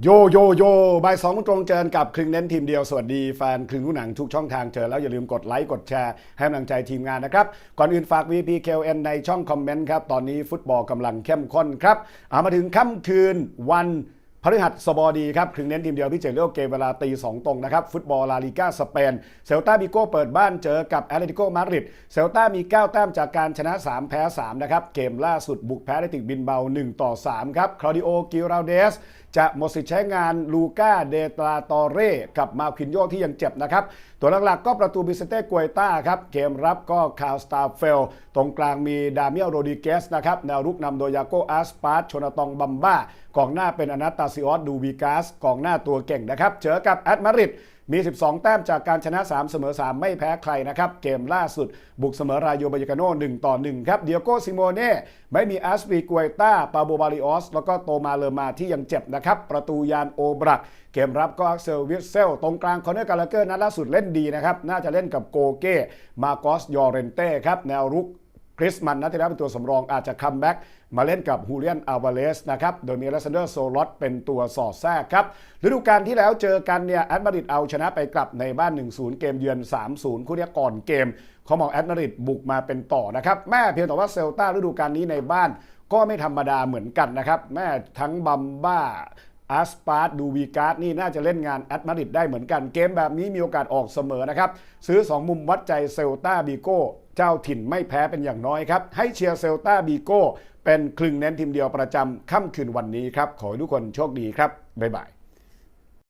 โยโยโยบ่ายสองตรงเจอกับครึ่งเน้นทีมเดียว สวัสดีแฟนครึ่งผู้หนังทุกช่องทางเจอแล้วอย่าลืมกดไลค์กดแชร์ให้กำลังใจทีมงานนะครับ ก่อนอื่นฝาก VPKN ในช่องคอมเมนต์ครับ ตอนนี้ฟุตบอลกำลังเข้มข้นครับ เอามาถึงค่ำคืนวัน พฤหัสบดีครับครึ่งเน้นทีมเดียวพิเศษเลือกเกมเวลาตีสองตรงนะครับ ฟุตบอลลาลิก้าสเปน เซลตาบิโกเปิดบ้านเจอกับแอตเลติโกมาดริด เซลตามี 9 แต้มจากการชนะ 3 แพ้ 3 นะครับ เกมล่าสุดบุกแพ้แอตเลติกบินเบา 1 ต่อ 3 ครับคลาดิโอกิราเดส จะหมดสิทธิ์ใช้งานลูก้าเดตราตอเร่กับมาคินโยที่ยังเจ็บนะครับ ตัวหลักๆ ก็ประตูบิสเต้กวยต้าครับเกมรับก็คาร์ลสตาเฟลตรงกลางมีดาเมียลโรดิเกสนะครับแนวรุกนำโดยยาโกอาสปาร์ตโชนาตองบัมบ้ากองหน้าเป็นอนาตาซิออสดูวิกาสกองหน้าตัวเก่งนะครับ เจอกับแอตมาริดมี 12 แต้มจากการชนะ 3 เสมอ 3 ไม่แพ้ใครนะครับ เกมล่าสุด บุกเสมอรายโยบายกาโน่1ต่อ 1 ครับ เดียโกซิโมเน่ ไม่มีอัสปีกวยต้า ปาโบบาริออส แล้วก็โตมาเลอมาที่ยังเจ็บนะครับ ประตูยานโอบรัก เกมรับก็อักเซลวิสเซล ตรงกลางคอนเนอร์กาลาเกอร์นัดล่าสุดเล่นดีนะครับ น่าจะเล่นกับโกเก้ มาโกส ยอเรนเต้ครับ แนวรุก คริสมันนัทธิราเป็นตัวสำรองอาจจะคัมแบ็กมาเล่นกับฮูเลียนอัลวาเลสนะครับโดยมีเลสซนเดอร์โซลอตเป็นตัวสอดแทรกครับฤดูกาลที่แล้วเจอกันเนี่ยแอตมาดริดเอาชนะไปกลับในบ้าน 1-0 เกมเยือน 3-0 คู่เนี้ยก่อนเกมเขามองแอตมาดริดบุกมาเป็นต่อนะครับแม่เพียงแต่ว่าเซลตาฤดูกาลนี้ในบ้านก็ไม่ธรรมดาเหมือนกันนะครับแม่ทั้งบัมบ้า อาสปาร์ดูวีการ์ดนี่น่าจะเล่นงานแอตมาริดได้เหมือนกัน เกมแบบนี้มีโอกาสออกเสมอนะครับ ซื้อ 2 มุมวัดใจเซลตาบีโก้เจ้าถิ่นไม่แพ้เป็นอย่างน้อยครับ ให้เชียร์เซลตาบีโก้เป็นคลึงเน้นทีมเดียวประจำค่ำคืนวันนี้ครับ ขอให้ทุกคนโชคดีครับ บ๊ายบาย